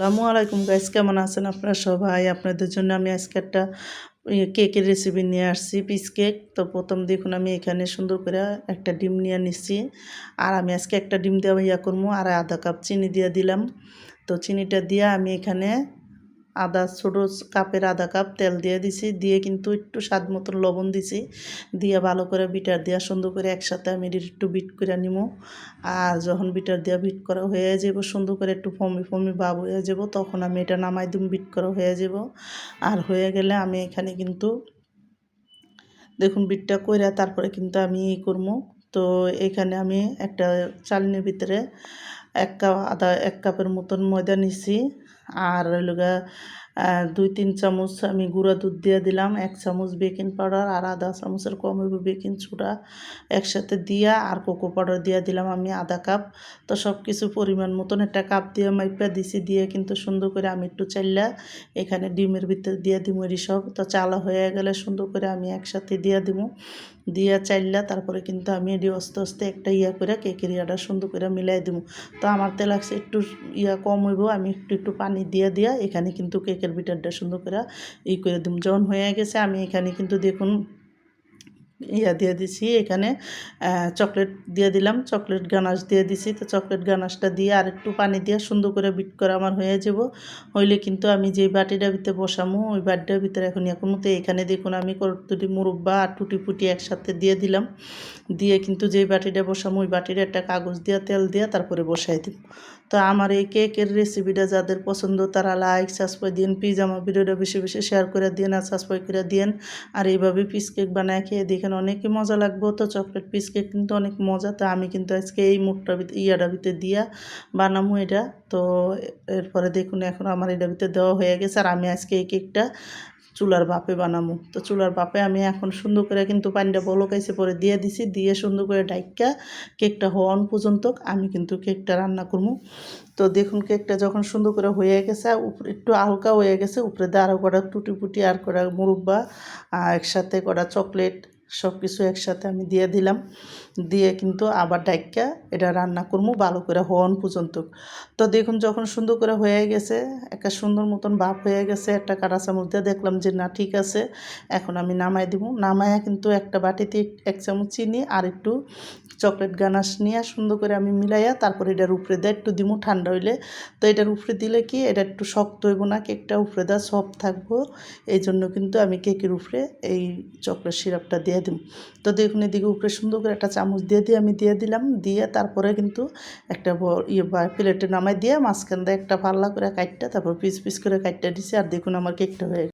আসসালামু আলাইকুম গাইস কেমন আছেন আপনারা সবাই? আপনাদের জন্য আমি আজকে একটা কেকের রেসিপি নিয়ে আসছি পিস কেক তো প্রথম দেখুন, আমি এখানে সুন্দর করে একটা ডিম নিয়ে নিচ্ছি। আর আমি আজকে একটা ডিম দেওয়া ইয়া করব, আর আধা কাপ চিনি দিয়ে দিলাম। তো চিনিটা দিয়ে আমি এখানে আদা, ছোটো কাপের আধা কাপ তেল দিয়ে দিছি। দিয়ে কিন্তু একটু স্বাদ মতন লবণ দিছি। দিয়ে ভালো করে বিটার দিয়া সুন্দর করে একসাথে আমি একটু বিট করে নিব আর যখন বিটার দিয়া বিট করা হয়ে যাব, সুন্দর করে একটু ফমি ফমি ভাব হয়ে যাব, তখন আমি এটা নামাই দিম, বিট করা হয়ে যাব। আর হয়ে গেলে আমি এখানে কিন্তু দেখুন বিটটা কইরা তারপরে কিন্তু আমি ই করব তো এখানে আমি একটা চালনির ভিতরে এক কাপ আদা, এক কাপের মতন ময়দা নিছি। আর ওইলগা দুই তিন চামচ আমি গুঁড়া দুধ দিয়ে দিলাম, এক চামচ বেকিং পাউডার আর আধা চামচের কম হইব বেকিং সোডা একসাথে দিয়া আর কোকো পাউডার দিয়ে দিলাম আমি আধা কাপ। তো সব কিছু পরিমাণ মতন একটা কাপ দিয়ে মাইপা দিছি, দিয়ে কিন্তু সুন্দর করে আমি একটু চাইলা এখানে ডিমের ভিতরে দিয়ে দিব সব তো চালা হয়ে গেলে সুন্দর করে আমি একসাথে দিয়ে দিব দিয়া চাইলা তারপরে কিন্তু আমি এটি আস্তে আস্তে একটা ইয়া করে কেকের ইয়াটা সুন্দর করে মিলাই দিব তো আমার তেল একটু ইয়া কম হইব, আমি একটু একটু পানি দিয়ে দিয়া এখানে কিন্তু কেকের বিটারটা সুন্দর করে ই করে দিব যখন হয়ে গেছে, আমি এখানে কিন্তু দেখুন ইয়া দিয়ে দিছি, এখানে চকলেট দিয়ে দিলাম, চকলেট গানাশ দিয়ে দিছি। তো চকলেট গানাশটা দিয়ে আর একটু পানি দিয়ে সুন্দর করে বিট করে আমার হয়ে যাব। হইলে কিন্তু আমি যে বাটিটার ভিতরে বসামো, ওই বাটিটার ভিতরে এখন এখন মতো এখানে দেখুন আমি কতটি মুরব্বা আর টুটি ফুটি একসাথে দিয়ে দিলাম। দিয়ে কিন্তু যেই বাটিটা বসামো, ওই বাটির একটা কাগজ দিয়ে, তেল দিয়ে তারপরে বসাই দিব তো আমার এই কেকের রেসিপিটা যাদের পছন্দ, তারা লাইক সাবস্ক্রাইব দিন প্লিজ আমার ভিডিওটা বেশি বেশি শেয়ার করে দিন আর সাবস্ক্রাইব করে দিন আর এইভাবে পিস কেক বানায় খেয়ে দেখেন অনেকই মজা লাগবে। তো চকলেট পিস কেক কিন্তু অনেক মজা। তো আমি কিন্তু আজকে এই মুখটা ইয়াটার ভিতরে দিয়া বানামো এটা। তো এরপরে দেখুন, এখন আমার এটার ভিতরে দেওয়া হয়ে গেছে। আর আমি আজকে এই কেকটা চুলার বাপে বানামো। তো চুলার বাপে আমি এখন সুন্দর করে কিন্তু পানিটা বলকাইছে, পরে দিয়ে দিছি, দিয়ে সুন্দর করে ডাইকা কেকটা হওয়ান পর্যন্ত আমি কিন্তু কেকটা রান্না করব তো দেখুন, কেকটা যখন সুন্দর করে হয়ে গেছে, উপরে একটু হালকা হয়ে গেছে, উপরে দিয়ে আরও কটা টুটি ফুটি আর কটা মুরব্বা একসাথে কটা চকলেট সব কিছু একসাথে আমি দিয়ে দিলাম। দিয়ে কিন্তু আবার ডাইকা এটা রান্না করব ভালো করে হওয়ান পর্যন্ত। তো দেখুন যখন সুন্দর করে হয়ে গেছে, একটা সুন্দর মতন ভাব হয়ে গেছে, একটা কাটা চামচ দিয়ে দেখলাম যে না, ঠিক আছে, এখন আমি নামাই দিব নামায়া কিন্তু একটা বাটিতে এক চামচ চিনি আর একটু চকলেট গানাশ নিয়ে সুন্দর করে আমি মিলাইয়া তারপর এটার উপরে দেয় একটু দিমু ঠান্ডা হইলে। তো এটার উপরে দিলে কি, এটা একটু শক্ত হইব না, কেকটা উপরে দেওয়া সফট থাকব। এই জন্য কিন্তু আমি কেকের উপরে এই চকলেট সিরাপটা দিয়ে দিব। তো দেখুন এদিকে উপরে সুন্দর করে একটা চামচ দিয়ে দিয়ে আমি দিয়ে দিলাম। দিয়ে তারপরে কিন্তু একটা ইয়ে প্লেটে নামাই দিয়ে মাঝখান দিয়ে একটা পাল্লা করে কাটটা তারপর পিস পিস করে কাটটা দিছি। আর দেখুন আমার কেকটা হয়ে